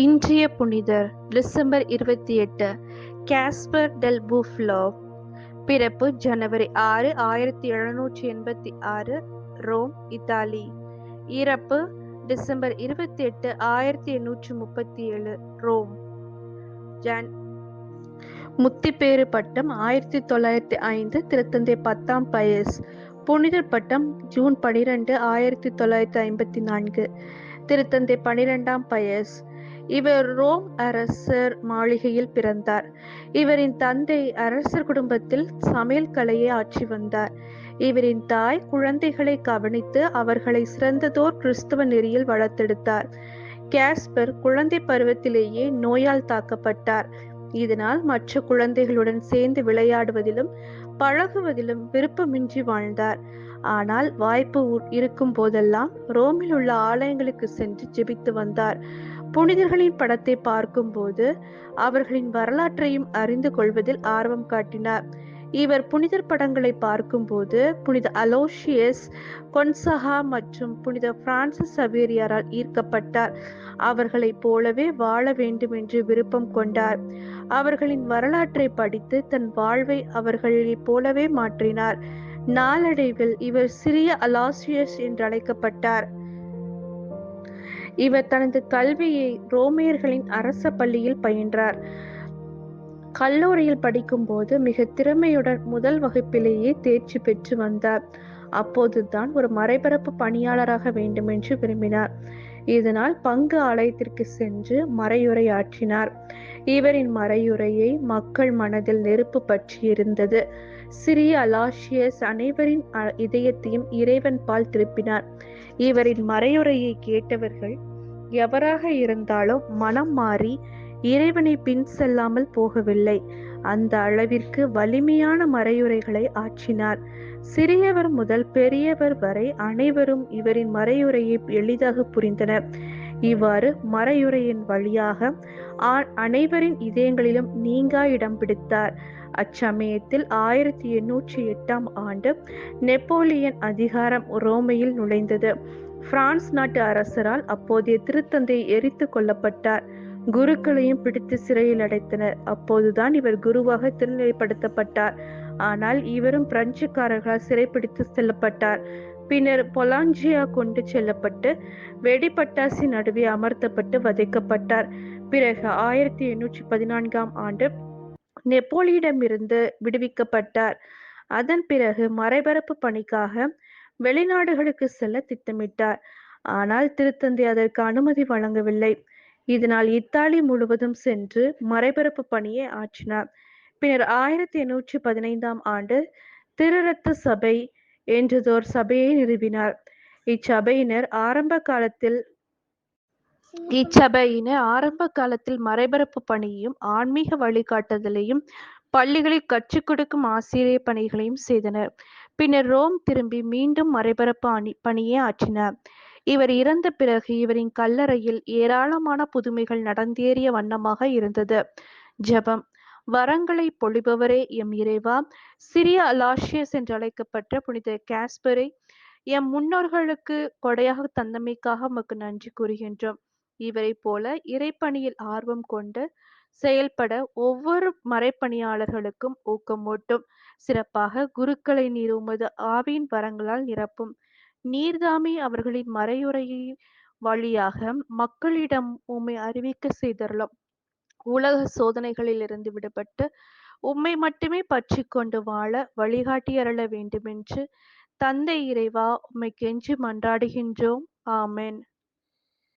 இன்றைய புனிதர் டிசம்பர் இருபத்தி எட்டு கேஸ்பர் டெல் புஃப்லோ. பிறப்பு ஜனவரி ஆறு ஆயிரத்தி எழுநூற்றி எண்பத்தி ஆறு ரோம் இத்தாலி. இறப்பு டிசம்பர் இருபத்தி எட்டு ஆயிரத்தி எண்ணூற்றி முப்பத்தி ஏழு ரோம். ஜான் முத்திப்பேறு பட்டம் ஆயிரத்தி தொள்ளாயிரத்தி ஐந்து திருத்தந்தை பத்தாம் பயஸ். புனிதர் பட்டம் ஜூன் பனிரெண்டு ஆயிரத்தி தொள்ளாயிரத்தி ஐம்பத்தி நான்கு திருத்தந்தை பனிரெண்டாம் பயஸ். இவர் ரோம் அரசர் மாளிகையில் பிறந்தார். இவரின் தந்தை அரசர் குடும்பத்தில் சமையல் கலையை ஆட்சி வந்தார். இவரின் தாய் குழந்தைகளை கவனித்து அவர்களை சிறந்ததோர் கிறிஸ்துவ நெறியில் வளர்த்தெடுத்தார். கேஸ்பர் குழந்தை பருவத்திலேயே நோயால் தாக்கப்பட்டார். இதனால் மற்ற குழந்தைகளுடன் சேர்ந்து விளையாடுவதிலும் பழகுவதிலும் விருப்பமின்றி வாழ்ந்தார். ஆனால் வாய்ப்பு இருக்கும் போதெல்லாம் ரோமில் உள்ள ஆலயங்களுக்கு சென்று ஜெபித்து வந்தார். புனிதர்களின் படத்தை பார்க்கும்போது அவர்களின் வரலாற்றையும் அறிந்து கொள்வதில் ஆர்வம் காட்டினார். இவர் புனிதர் படங்களை பார்க்கும்போது புனித அலோஷியஸ் கொன்சஹா மற்றும் புனித பிரான்சிஸ் சவேரியாரால் ஈர்க்கப்பட்டார். அவர்களைப் போலவே வாழ வேண்டும் என்று விருப்பம் கொண்டார். அவர்களின் வரலாற்றை படித்து தன் வாழ்வை அவர்களைப் போலவே மாற்றினார். நாளடைவில் இவர் சிறிய அலாசியஸ் என்று அழைக்கப்பட்டார் இவர் தனது கல்வியை ரோமியர்களின் அரச பள்ளியில் பயின்றார். கல்லூரியில் படிக்கும்போது மிக திறமையுடன் முதல் வகுப்பிலேயே தேர்ச்சி பெற்று வந்தார். அப்போதுதான் ஒரு மறைபரப்பு பணியாளராக வேண்டும் என்று விரும்பினார். இதனால் பங்கு ஆலயத்திற்கு சென்று மறையுரையாற்றினார். இவரின் மறையுரையை மக்கள் மனதில் நெருப்பு பற்றி இருந்தது. சிறிய அலாஷியஸ் அனைவரின் இதயத்தையும் இறைவன் பால் திருப்பினார். இவரின் மறையுரையை கேட்டவர்கள் எவராக இருந்தாலும் மனம் மாறி இறைவனை பின் செல்லாமல் போகவில்லை. அந்த அளவிற்கு வலிமையான மறையுரைகளை ஆற்றினார். சிறியவர் முதல் பெரியவர் வரை அனைவரும் இவரின் மறையுரையை எளிதாக புரிந்தனர். இவ்வாறு மறையுரையின் வழியாக அனைவரின் இதயங்களிலும் நீங்கா இடம் பிடித்தார். அச்சமயத்தில் ஆயிரத்தி எண்ணூற்றி எட்டாம் ஆண்டு நெப்போலியன் அதிகாரம் ரோமையில் நுழைந்தது. பிரான்ஸ் நாட்டு அரசரால் அப்போதைய திருத்தந்தை எரித்து கொல்லப்பட்டார். குருக்களையும் பிடித்து சிறையில் அடைத்தனர். அப்போதுதான் இவர் குருவாக திருநிலைப்படுத்தப்பட்டார். ஆனால் இவரும் பிரெஞ்சுக்காரர்களால் சிறைப்பிடித்து செல்லப்பட்டார். பின்னர் பொலாஞ்சியா கொண்டு செல்லப்பட்டு வெடிப்பட்டாசி நடுவே அமர்த்தப்பட்டு வதைக்கப்பட்டார். பிறகு ஆயிரத்தி எண்ணூற்றி பதினான்காம் ஆண்டு நெப்போலியிடமிருந்து விடுவிக்கப்பட்டார். அதன் பிறகு மறைபரப்பு பணிக்காக வெளிநாடுகளுக்கு செல்ல திட்டமிட்டார். ஆனால் திருத்தந்தை அதற்கு அனுமதி வழங்கவில்லை. இதனால் இத்தாலி முழுவதும் சென்று மறைபரப்பு பணியை ஆற்றினார். பின்னர் ஆயிரத்தி எண்ணூற்றி பதினைந்தாம் ஆண்டு திருரத்த சபை என்றதோர் சபையை நிறுவினார். இச்சபையினர் ஆரம்ப காலத்தில் இச்சபையினர் ஆரம்ப காலத்தில் மறைபரப்பு பணியையும் ஆன்மீக வழிகாட்டுதலையும் பள்ளிகளில் கற்றுக் கொடுக்கும் ஆசிரியர் பணிகளையும் செய்தனர். பின்னர் ரோம் திரும்பி மீண்டும் மறைபரப்பு அணி பணியை ஆற்றினார் இவர் இறந்த பிறகு இவரின் கல்லறையில் ஏராளமான புதுமைகள் நடந்தேறிய வண்ணமாக இருந்தது. ஜபம். வரங்களை பொழிபவரே எம் இறைவா சிறிய அலாஷியஸ் என்று அழைக்கப்பட்ட புனித காஸ்பரை எம் முன்னோர்களுக்கு கொடையாக தந்தமைக்காக உமக்கு நன்றி கூறுகின்றோம். இவரை போல இறைப்பணியில் ஆர்வம் கொண்டு செயல்பட ஒவ்வொரு மறைப்பணியாளர்களுக்கும் ஊக்கமூட்டும். சிறப்பாக குருக்களை நீர் உமது ஆவியின் வரங்களால் நிரப்பும். நீர்தாமே அவர்களின் மறையுறையின் வழியாக மக்களிடம் உம்மை அறிவிக்க செய்தரலாம் உலக சோதனைகளில் இருந்து விடுபட்டு உம்மை மட்டுமே பற்றி கொண்டு வாழ வழிகாட்டி அருள வேண்டுமென்று தந்தை இறைவா உம்மை கெஞ்சி மன்றாடுகின்றோம். ஆமேன்.